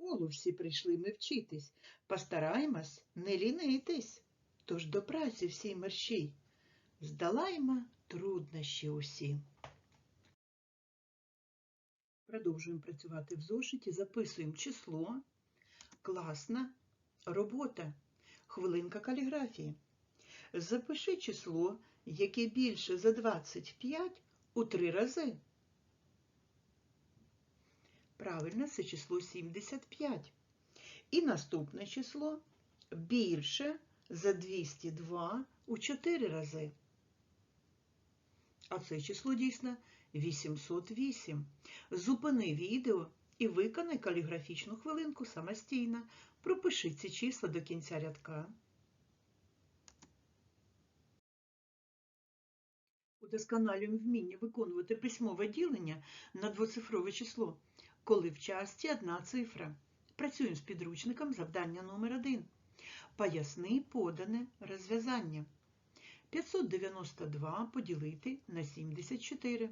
школу всі прийшли ми вчитись, постараємось не лінитись. Тож до праці всій мерщій, здолаємо труднощі усі. Продовжуємо працювати в зошиті, записуємо число, класна робота, хвилинка каліграфії. Запиши число, яке більше за 25 у три рази. Правильно, це число 75. І наступне число більше за 202 у 4 рази. А це число дійсно 808. Зупини відео і виконай каліграфічну хвилинку самостійно. Пропиши ці числа до кінця рядка. Удосконалюємо вміння виконувати письмове ділення на двоцифрове число, коли в часті одна цифра. Працюємо з підручником завдання номер 1 Поясни подане розв'язання. 592 поділити на 74.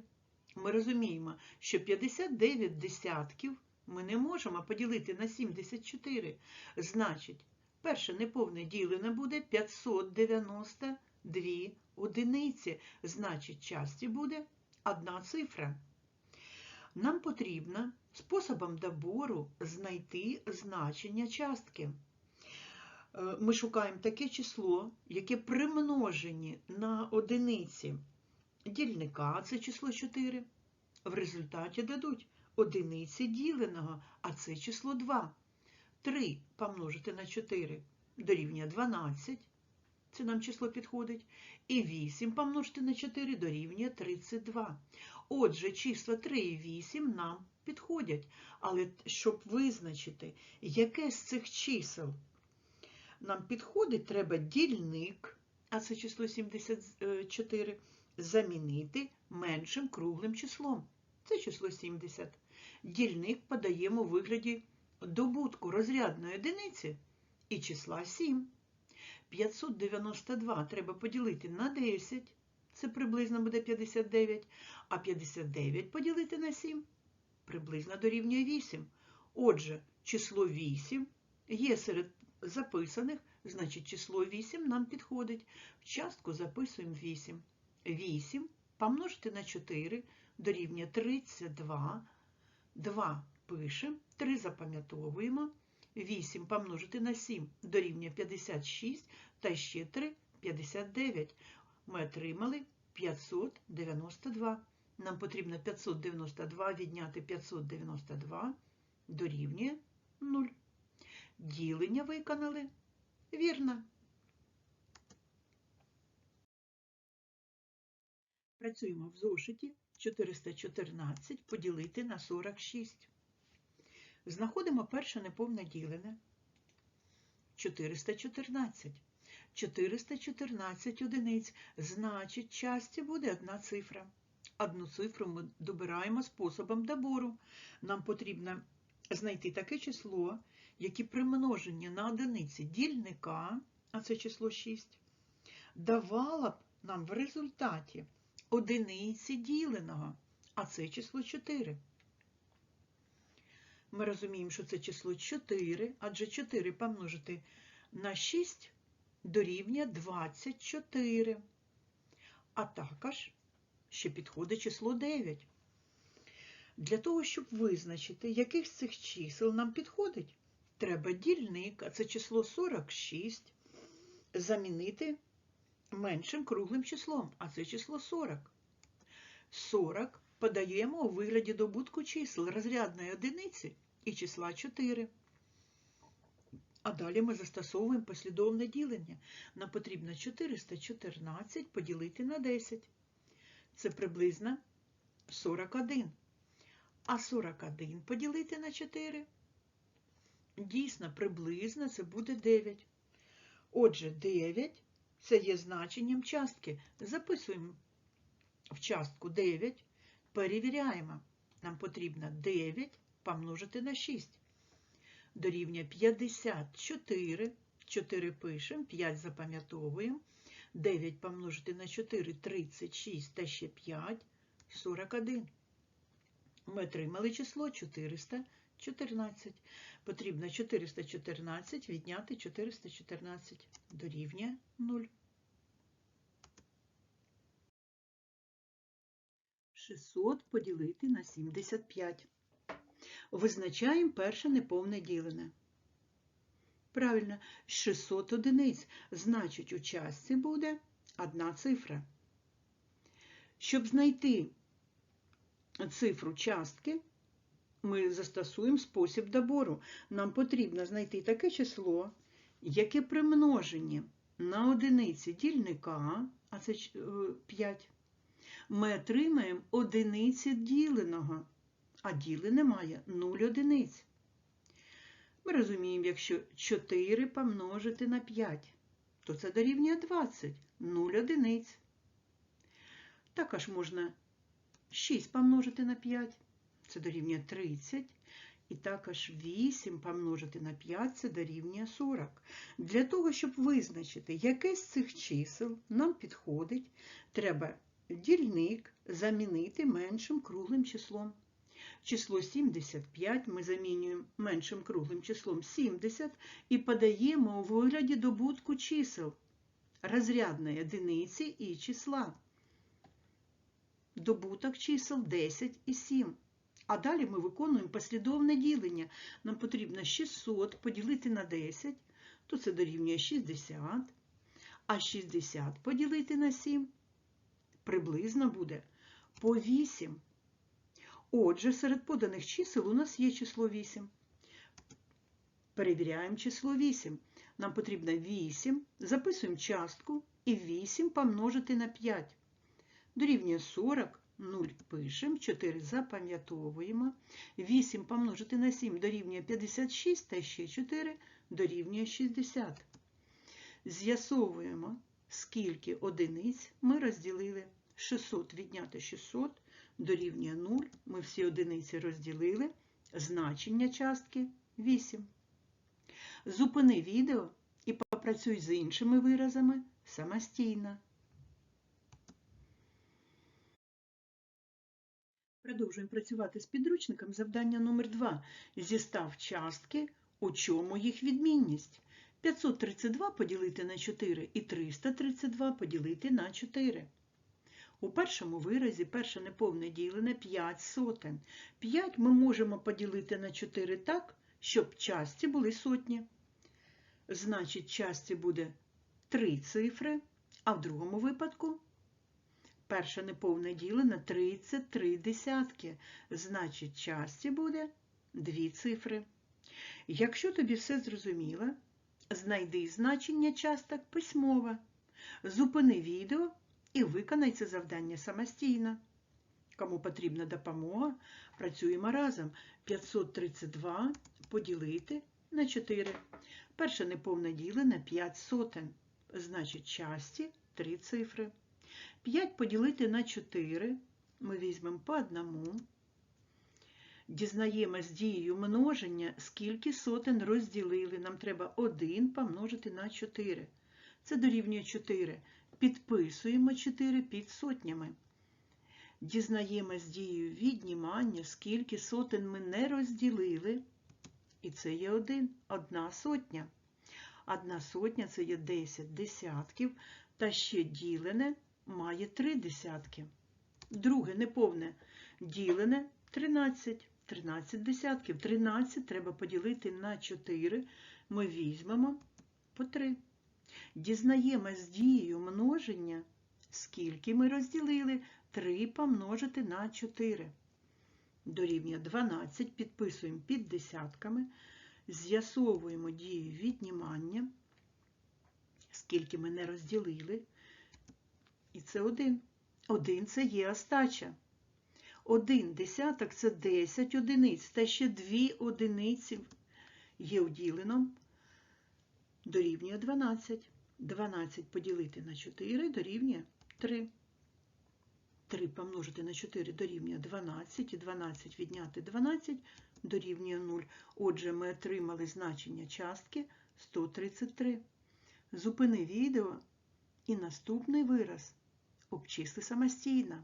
Ми розуміємо, що 59 десятків ми не можемо поділити на 74. Значить, перше неповне ділене буде 592 одиниці. Значить, часті буде одна цифра. Нам потрібно способом добору знайти значення частки. Е, Ми шукаємо таке число, яке при множенні на одиниці дільника, це число 4. В результаті дадуть одиниці діленого, а це число 2. 3 помножити на 4 дорівнює 12. Це нам число підходить. І 8 помножити на 4 дорівнює 32. Отже, числа 3 і 8 нам підходять. Але щоб визначити, яке з цих чисел нам підходить, треба дільник, а це число 74, замінити меншим круглим числом. Це число 70. Дільник подаємо у вигляді добутку розрядної одиниці і числа 7. 592 треба поділити на 10, це приблизно буде 59, а 59 поділити на 7 приблизно дорівнює 8. Отже, число 8 є серед записаних, значить число 8 нам підходить. В частку записуємо 8. 8 помножити на 4 дорівнює 32. 2 пишемо, 3 запам'ятовуємо. 8 помножити на 7 дорівнює 56 та ще 3 59. Ми отримали 592. Нам потрібно 592 відняти 592 дорівнює 0. Ділення виконали. Вірно. Працюємо в зошиті 414 поділити на 46. Знаходимо перше неповне ділене. 414. 414 одиниць. Значить, часті буде одна цифра. Одну цифру ми добираємо способом добору. Нам потрібно знайти таке число, яке при множенні на одиниці дільника, а це число 6, давало б нам в результаті одиниці діленого, а це число 4. Ми розуміємо, що це число 4, адже 4 помножити на 6 дорівнює 24. А також ще підходить число 9. Для того, щоб визначити, яких з цих чисел нам підходить, треба дільник, а це число 46, замінити меншим круглим числом, а це число 40. 40 подаємо у вигляді добутку чисел розрядної одиниці і числа 4. А далі ми застосовуємо послідовне ділення. Нам потрібно 414 поділити на 10. Це приблизно 41. А 41 поділити на 4. Дійсно, приблизно це буде 9. Отже, 9 це є значенням частки. Записуємо в частку 9, перевіряємо. Нам потрібно 9 помножити на 6. Дорівнює 54. 4 пишемо, 5 запам'ятовуємо. 9 помножити на 4 36 та ще 5 41. Ми отримали число 414. Потрібно 414 відняти 414 дорівнює 0. 600 поділити на 75. Визначаємо перше неповне ділене. Правильно, 600 одиниць. Значить, у частці буде одна цифра. Щоб знайти цифру частки, ми застосуємо спосіб добору. Нам потрібно знайти таке число, яке при множенні на одиниці дільника, а це 5, ми отримаємо одиниці діленого, а ділене має 0 одиниць. Ми розуміємо, якщо 4 помножити на 5, то це дорівнює 20, 0 одиниць. Також можна 6 помножити на 5, це дорівнює 30. І також 8 помножити на 5 це дорівнює 40. Для того, щоб визначити, яке з цих чисел нам підходить, треба дільник замінити меншим круглим числом. Число 75 ми замінюємо меншим круглим числом 70 і подаємо у вигляді добутку чисел розрядної одиниці і числа. Добуток чисел 10 і 7. А далі ми виконуємо послідовне ділення. Нам потрібно 600 поділити на 10, то це дорівнює 60. А 60 поділити на 7 приблизно буде по 8. Отже, серед поданих чисел у нас є число 8. Перевіряємо число 8. Нам потрібно 8, записуємо частку і 8 помножити на 5. Дорівнює 40, 0 пишемо, 4 запам'ятовуємо. 8 помножити на 7 дорівнює 56 та ще 4 дорівнює 60. З'ясовуємо, скільки одиниць ми розділили. 600 відняти 600 дорівнює 0. Ми всі одиниці розділили. Значення частки 8. Зупини відео і попрацюй з іншими виразами самостійно. Продовжуємо працювати з підручником завдання номер 2 Зістав частки, у чому їх відмінність. 532 поділити на 4 і 332 поділити на 4. У першому виразі перше неповне ділене 5 сотень. 5 ми можемо поділити на 4 так, щоб часті були сотні. Значить, часті буде 3 цифри, а в другому випадку перше неповне ділене 33 десятки. Значить, часті буде 2 цифри. Якщо тобі все зрозуміло, знайди значення часток письмово. Зупини відео і виконай це завдання самостійно. Кому потрібна допомога, працюємо разом. 532 поділити на 4. Перше неповне ділене 5 сотень. Значить, часті 3 цифри. 5 поділити на 4. Ми візьмемо по одному. Дізнаємось дією множення, скільки сотень розділили. Нам треба 1 помножити на 4. Це дорівнює 4. Підписуємо 4 під сотнями. Дізнаємось дією віднімання, скільки сотень ми не розділили. І це є один, одна сотня. Одна сотня це є 10 десятків, та ще ділене має 3 десятки. Друге неповне ділене 13. 13 десятків. 13 треба поділити на 4. Ми візьмемо по 3. Дізнаємось дією множення, скільки ми розділили 3 помножити на 4. Дорівнює 12, підписуємо під десятками, з'ясовуємо дію віднімання, скільки ми не розділили. І це 1. 1 це є остача. Один десяток це 10 одиниць, та ще 2 одиниці є уділеном дорівнює 12. 12 поділити на 4 дорівнює 3. 3 помножити на 4 дорівнює 12, і 12 відняти 12 дорівнює 0. Отже, ми отримали значення частки 133. Зупини відео і наступний вираз обчисли самостійно.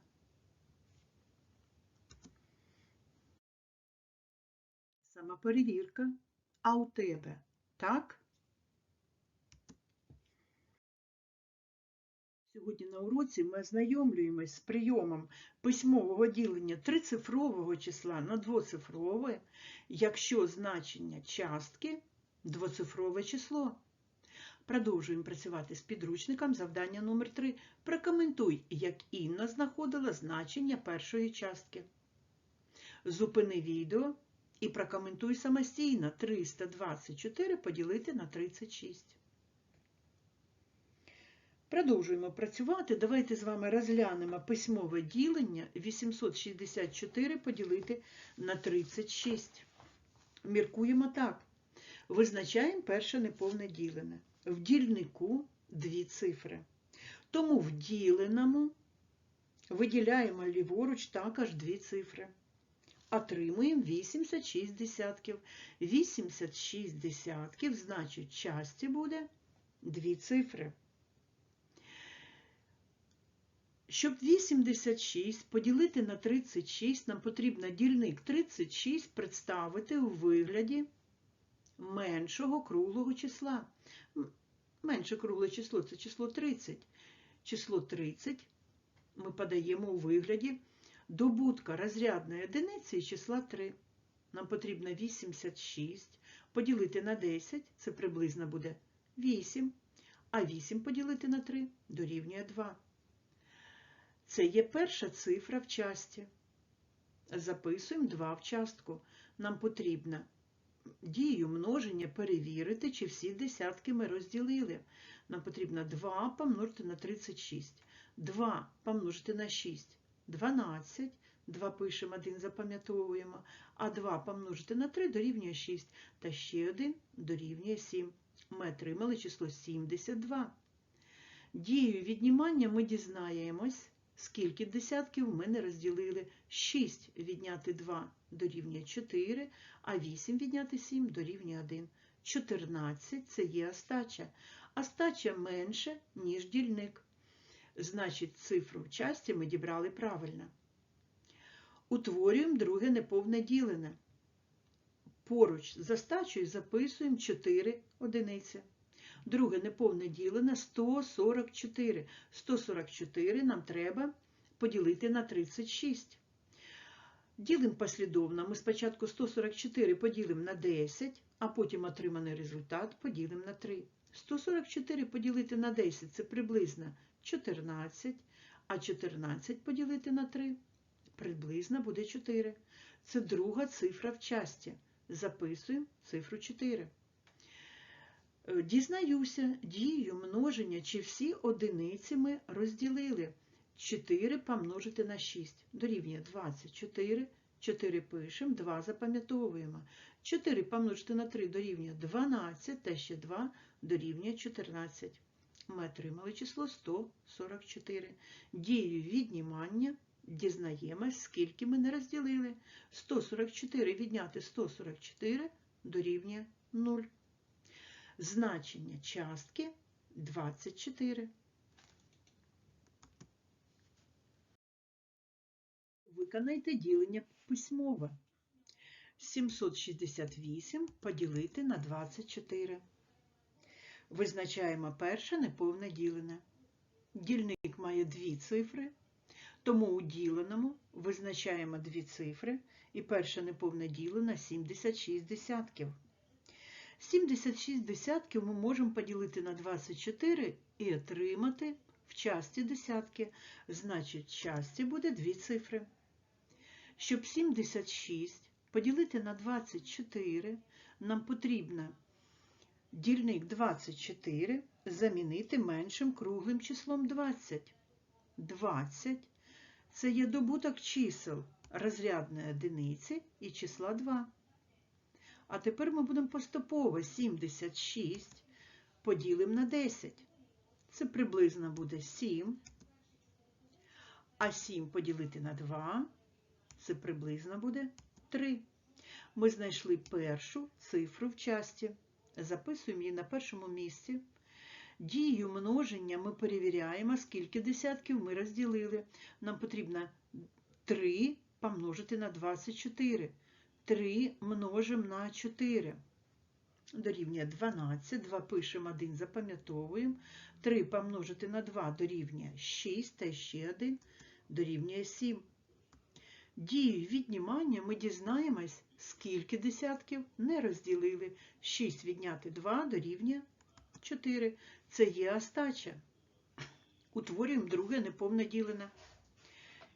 Самоперевірка. А у тебе так? Сьогодні на уроці ми ознайомлюємось з прийомом письмового ділення трицифрового числа на двоцифрове, якщо значення частки двоцифрове число. Продовжуємо працювати з підручником завдання номер 3 Прокоментуй, як Інна знаходила значення першої частки. Зупини відео і прокоментуй самостійно 324 поділити на 36. Продовжуємо працювати. Давайте з вами розглянемо письмове ділення 864 поділити на 36. Міркуємо так. Визначаємо перше неповне ділене. В дільнику дві цифри. Тому в діленому виділяємо ліворуч також дві цифри. Отримуємо 86 десятків. 86 десятків, значить, часті буде дві цифри. Щоб 86 поділити на 36, нам потрібно дільник 36 представити у вигляді меншого круглого числа. Менше кругле число це число 30. Число 30 ми подаємо у вигляді добутка розрядної одиниці і числа 3. Нам потрібно 86 поділити на 10, це приблизно буде 8, а 8 поділити на 3 дорівнює 2. Це є перша цифра в часті. Записуємо 2 в частку. Нам потрібно дію множення перевірити, чи всі десятки ми розділили. Нам потрібно 2 помножити на 36. 2 помножити на 6 12. 2 пишемо, 1 запам'ятовуємо, а 2 помножити на 3 дорівнює 6, та ще 1 дорівнює 7. Ми отримали число 72. Дією віднімання ми дізнаємось, скільки десятків ми не розділили. 6 відняти 2 дорівнює 4, а 8 відняти 7 дорівнює 1. 14 – це є остача. Остача менше, ніж дільник. Значить, цифру в часті ми дібрали правильно. Утворюємо друге неповне ділене. Поруч з остачею записуємо 4 одиниці. Друге неповне ділене 144. 144 нам треба поділити на 36. Ділимо послідовно. Ми спочатку 144 поділимо на 10, а потім отриманий результат поділимо на 3. 144 поділити на 10 це приблизно 14, а 14 поділити на 3 приблизно буде 4. Це друга цифра в часті. Записуємо цифру 4. Дізнаюся, дію множення, чи всі одиниці ми розділили. 4 помножити на 6 дорівнює 24. 4 пишемо, 2 запам'ятовуємо. 4 помножити на 3 дорівнює 12, та ще 2 дорівнює 14. Ми отримали число 144. Дією віднімання дізнаємось, скільки ми не розділили. 144 відняти 144 дорівнює 0. Значення частки 24. Виконайте ділення письмове. 768 поділити на 24. Визначаємо перше неповне ділене. Дільник має дві цифри, тому у діленому визначаємо дві цифри і перше неповне ділене 76 десятків. 76 десятків ми можемо поділити на 24 і отримати в часті десятки. Значить, в часті буде дві цифри. Щоб 76 поділити на 24, нам потрібно дільник 24 замінити меншим круглим числом 20. 20 – це є добуток чисел розрядної одиниці і числа 2. А тепер ми будемо поступово 76 поділимо на 10. Це приблизно буде 7. А 7 поділити на 2 це приблизно буде 3. Ми знайшли першу цифру в часті. Записуємо її на першому місці. Дією множення ми перевіряємо, скільки десятків ми розділили. Нам потрібно 3 помножити на 24. 3 множимо на 4. Дорівнює 12, 2 пишемо 1, запам'ятовуємо. 3 помножити на 2 дорівнює 6, та ще 1 дорівнює 7. Дією віднімання ми дізнаємось, скільки десятків не розділили. 6 відняти 2 дорівнює 4. Це є остача. Утворюємо друге неповне ділене.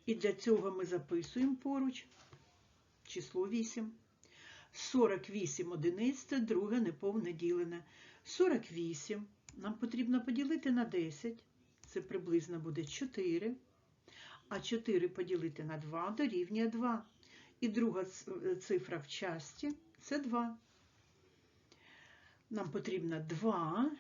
І для цього ми записуємо поруч число 8. 48 одиниць це друге неповне ділене. 48 нам потрібно поділити на 10. Це приблизно буде 4. А 4 поділити на 2 дорівнює 2. І друга цифра в часті це 2. Нам потрібно 2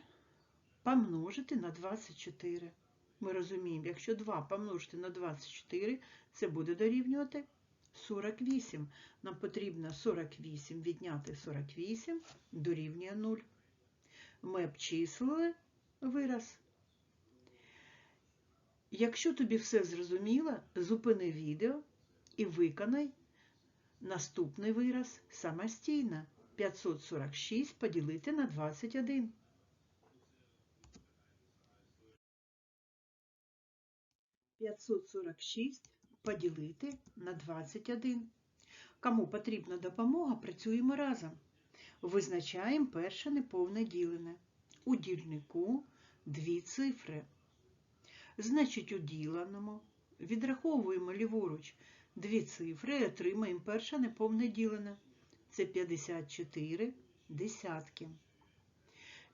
помножити на 24. Ми розуміємо, якщо 2 помножити на 24, це буде дорівнювати 48. Нам потрібно 48 відняти 48 дорівнює 0. Ми обчислили вираз. Якщо тобі все зрозуміло, зупини відео і виконай наступний вираз самостійно. 546 поділити на 21. П'ятсот сорок шість поділити на 21. Кому потрібна допомога, працюємо разом. Визначаємо перше неповне ділене. У дільнику дві цифри. Значить, у діленому відраховуємо ліворуч дві цифри і отримаємо перше неповне ділене. Це 54 десятки.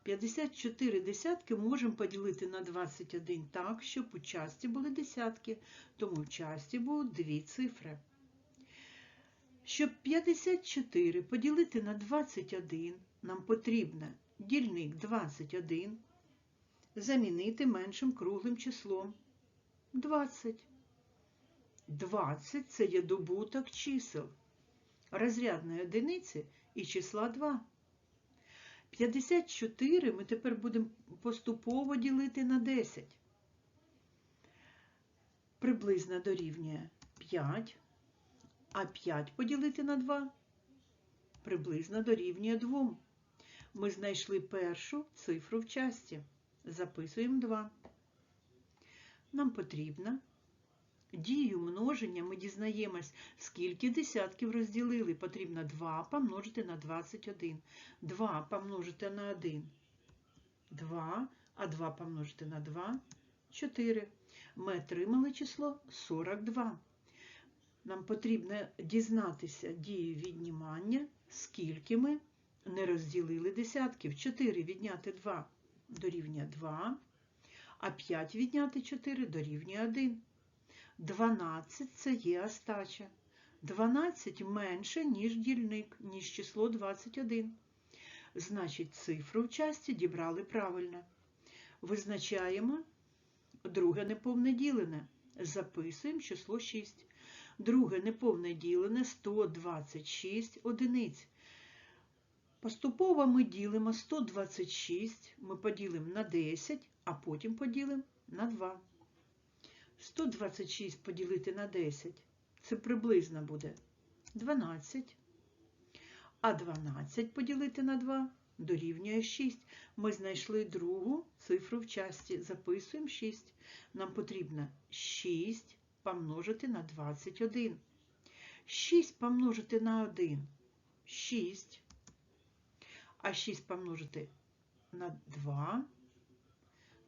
54 десятки можемо поділити на 21 так, щоб у часті були десятки, тому в часті будуть дві цифри. Щоб 54 поділити на 21, нам потрібно дільник 21 замінити меншим круглим числом 20. 20 – це є добуток чисел розрядної одиниці і числа 2. 54 ми тепер будемо поступово ділити на 10. Приблизно дорівнює 5, а 5 поділити на 2 приблизно дорівнює 2. Ми знайшли першу цифру в часті. Записуємо 2. Нам потрібно дію множення ми дізнаємось, скільки десятків розділили. Потрібно 2 помножити на 21. 2 помножити на 1 2, а 2 помножити на 2 4. Ми отримали число 42. Нам потрібно дізнатися дію віднімання, скільки ми не розділили десятків. 4 відняти 2 дорівнює 2, а 5 відняти 4 дорівнює 1. 12 це є остача. 12 менше, ніж дільник, ніж число 21. Значить, цифру в часті дібрали правильно. Визначаємо друге неповне ділене. Записуємо число 6. Друге неповне ділене 126 одиниць. Поступово ми ділимо 126, ми поділимо на 10, а потім поділимо на 2. 126 поділити на 10, це приблизно буде 12. А 12 поділити на 2 дорівнює 6. Ми знайшли другу цифру в часті. Записуємо 6. Нам потрібно 6 помножити на 21. 6 помножити на 1 6. А 6 помножити на 2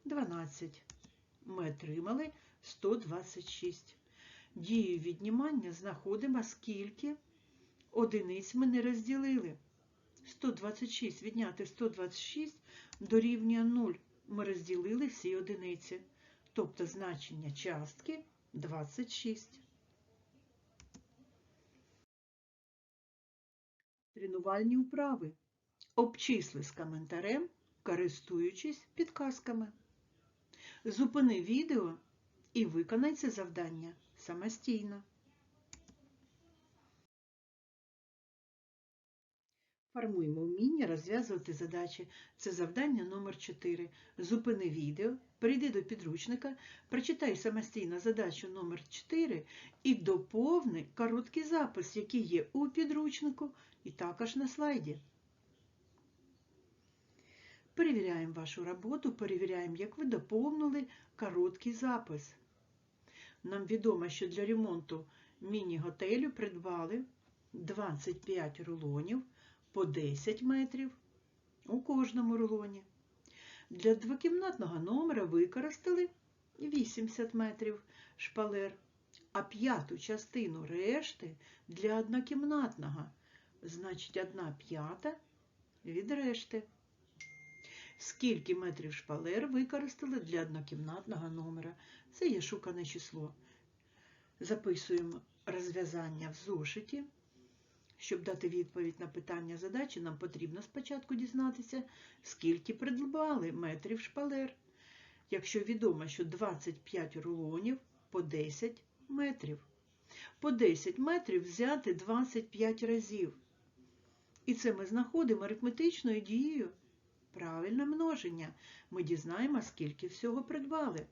12. Ми отримали 126. Дію віднімання знаходимо, скільки одиниць ми не розділили. 126 відняти 126 дорівнює 0. Ми розділили всі одиниці. Тобто значення частки 26. Тренувальні вправи. Обчисли з коментарем, користуючись підказками. Зупини відео і виконай це завдання самостійно. Формуємо вміння розв'язувати задачі. Це завдання номер 4. Зупини відео, перейди до підручника, прочитай самостійно задачу номер 4 і доповни короткий запис, який є у підручнику і також на слайді. Перевіряємо вашу роботу, перевіряємо, як ви доповнили короткий запис. Нам відомо, що для ремонту міні-готелю придбали 25 рулонів по 10 метрів у кожному рулоні. Для двокімнатного номера використали 80 метрів шпалер, а п'яту частину решти для однокімнатного, значить, одна п'ята від решти. Скільки метрів шпалер використали для однокімнатного номера? Це є шукане число. Записуємо розв'язання в зошиті. Щоб дати відповідь на питання задачі, нам потрібно спочатку дізнатися, скільки придбали метрів шпалер. Якщо відомо, що 25 рулонів по 10 метрів. По 10 метрів взяти 25 разів. І це ми знаходимо арифметичною дією. Правильне множення. Ми дізнаємо, скільки всього придбали.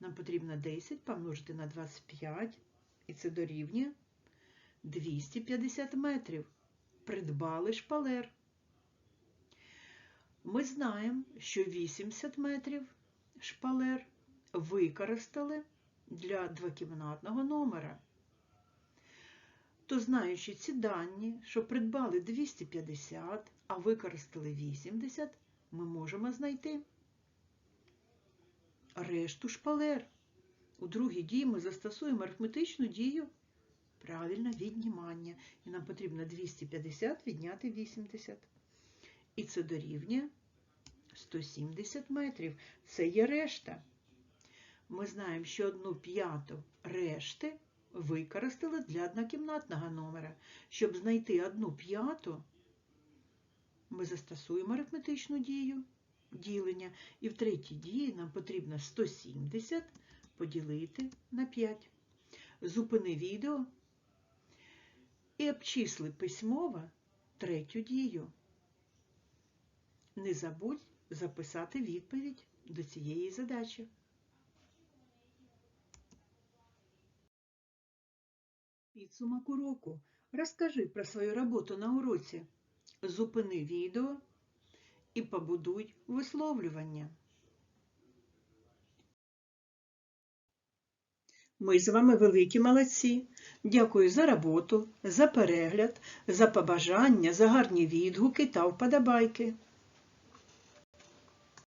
Нам потрібно 10 помножити на 25, і це дорівнює 250 метрів. Придбали шпалер. Ми знаємо, що 80 метрів шпалер використали для двокімнатного номера. То, знаючи ці дані, що придбали 250, а використали 80, ми можемо знайти решту шпалер. У другій дії ми застосуємо арифметичну дію правильно віднімання. І нам потрібно 250 відняти 80. І це дорівнює 170 метрів. Це є решта. Ми знаємо, що одну п'яту решти використали для однокімнатного номера. Щоб знайти одну п'яту, ми застосуємо арифметичну дію ділення. І в третій дії нам потрібно 170 поділити на 5. Зупини відео і обчисли письмово третю дію. Не забудь записати відповідь до цієї задачі. Підсумок уроку. Розкажи про свою роботу на уроці. Зупини відео і побудуй висловлювання. Ми з вами великі молодці. Дякую за роботу, за перегляд, за побажання, за гарні відгуки та вподобайки.